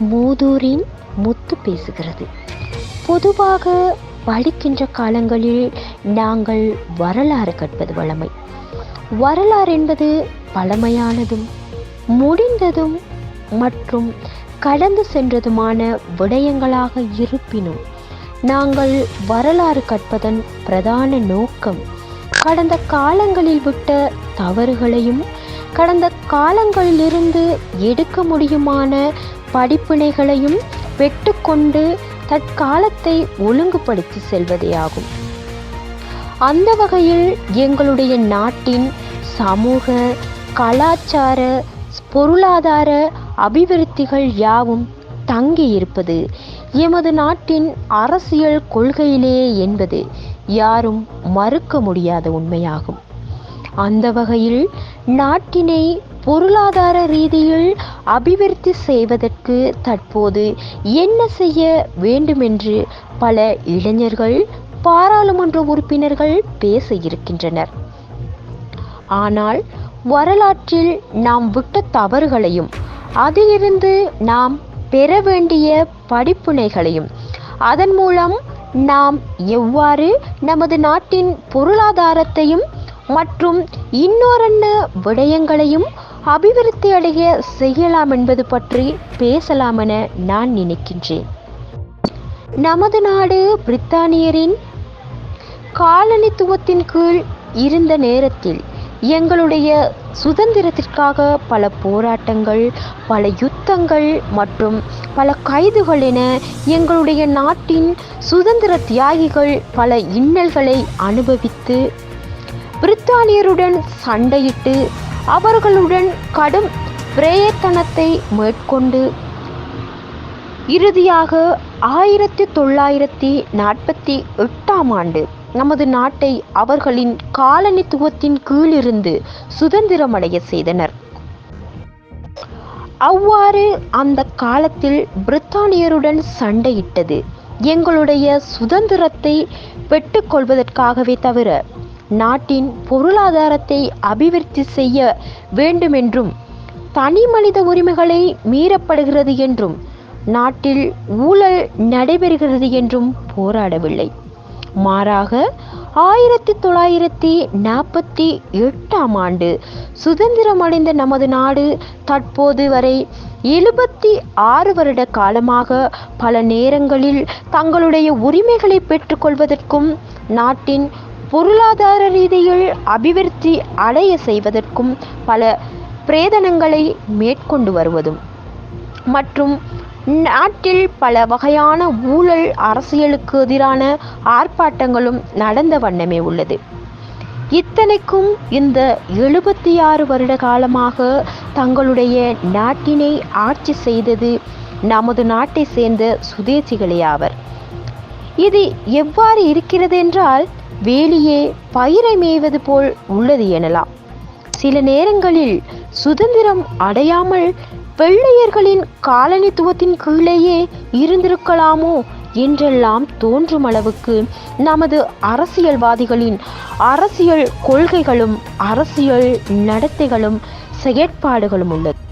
மூதூரின் முத்து பேசுகிறது. பொதுவாக படிக்கின்ற காலங்களில் நாங்கள் வரலாறு கற்பது வழமை. வரலாறு என்பது பழமையானதும் முடிந்ததும் மற்றும் கடந்து சென்றதுமான விடயங்களாக இருப்பினும் நாங்கள் வரலாறு கற்பதன் பிரதான நோக்கம் கடந்த காலங்களில் விட்ட தவறுகளையும் கடந்த காலங்களிலிருந்து எடுக்க முடியுமான படிப்பினைகளையும் பெற்றுக்கொண்டு தற்காலத்தை ஒழுங்குபடுத்தி செல்வதே ஆகும் அந்த வகையில் எங்களுடைய நாட்டின் சமூக கலாச்சார பொருளாதார அபிவிருத்திகள் யாவும் தங்கியிருப்பது எமது நாட்டின் அரசியல் கொள்கையிலே என்பது யாரும் மறுக்க முடியாத உண்மையாகும். அந்த வகையில் நாட்டினை பொருளாதார ரீதியில் அபிவிருத்தி செய்வதற்கு தற்போது என்ன செய்ய வேண்டுமென்று பல இளைஞர்கள் பாராளுமன்ற உறுப்பினர்கள் பேச இருக்கின்றனர். ஆனால் வரலாற்றில் நாம் விட்ட தவறுகளையும் அதிலிருந்து நாம் பெற வேண்டிய படிப்புனைகளையும் அதன் மூலம் நாம் எவ்வாறு நமது நாட்டின் பொருளாதாரத்தையும் மற்றும் இன்னொரன்ன விடயங்களையும் அபிவிருத்தி அடைய செய்யலாம் என்பது பற்றி பேசலாம் என நான் நினைக்கின்றேன். நமது நாடு பிரித்தானியரின் காலனித்துவத்தின் கீழ் இருந்த நேரத்தில் எங்களுடைய சுதந்திரத்திற்காக பல போராட்டங்கள் பல யுத்தங்கள் மற்றும் பல கைதுகள் என எங்களுடைய நாட்டின் சுதந்திர தியாகிகள் பல இன்னல்களை அனுபவித்து பிரித்தானியருடன் சண்டையிட்டு அவர்களுடன் கடும் பிரயத்தனத்தை மேற்கொண்டு இறுதியாக ஆயிரத்தி தொள்ளாயிரத்தி நாற்பத்தி எட்டாம் ஆண்டு நமது நாட்டை அவர்களின் காலனித்துவத்தின் கீழிருந்து சுதந்திரமடைய செய்தனர். அவ்வாறு அந்த காலத்தில் பிரித்தானியருடன் சண்டையிட்டது. எங்களுடைய சுதந்திரத்தை பெற்றுக்கொள்வதற்காகவே தவிர நாட்டின் பொருளாதாரத்தை அபிவிருத்தி செய்ய வேண்டுமென்றும் தனி மனித உரிமைகளை மீறப்படுகிறது என்றும் நாட்டில் ஊழல் நடைபெறுகிறது என்றும் போராடவில்லை. மாறாக ஆயிரத்தி தொள்ளாயிரத்தி நாற்பத்தி எட்டாம் ஆண்டு சுதந்திரமடைந்த நமது நாடு தற்போது வரை எழுபத்தி ஆறு வருட காலமாக பல நேரங்களில் தங்களுடைய உரிமைகளை பெற்றுக்கொள்வதற்கும் நாட்டின் பொருளாதார ரீதியில் அபிவிருத்தி அடைய செய்வதற்கும் பல பிரேதனங்களை மேற்கொண்டு வருவதும். மற்றும் நாட்டில் பல வகையான ஊழல் அரசியலுக்கு எதிரான ஆர்ப்பாட்டங்களும் நடந்த வண்ணமே உள்ளது. இத்தனைக்கும் இந்த எழுபத்தி ஆறு வருட காலமாக தங்களுடைய நாட்டினை ஆட்சி செய்தது நமது நாட்டை சேர்ந்த சுதேசிகளே ஆவர். இது எவ்வாறு இருக்கிறது என்றால் வேலியே பயிரை மேய்வது போல் உள்ளது எனலாம். சில நேரங்களில் சுதந்திரம் அடையாமல் வெள்ளையர்களின் காலனித்துவத்தின் கீழேயே இருந்திருக்கலாமோ என்றெல்லாம் தோன்றும் அளவுக்கு நமது அரசியல்வாதிகளின் அரசியல் கொள்கைகளும் அரசியல் நடத்தைகளும் செயற்பாடுகளும் உள்ளது.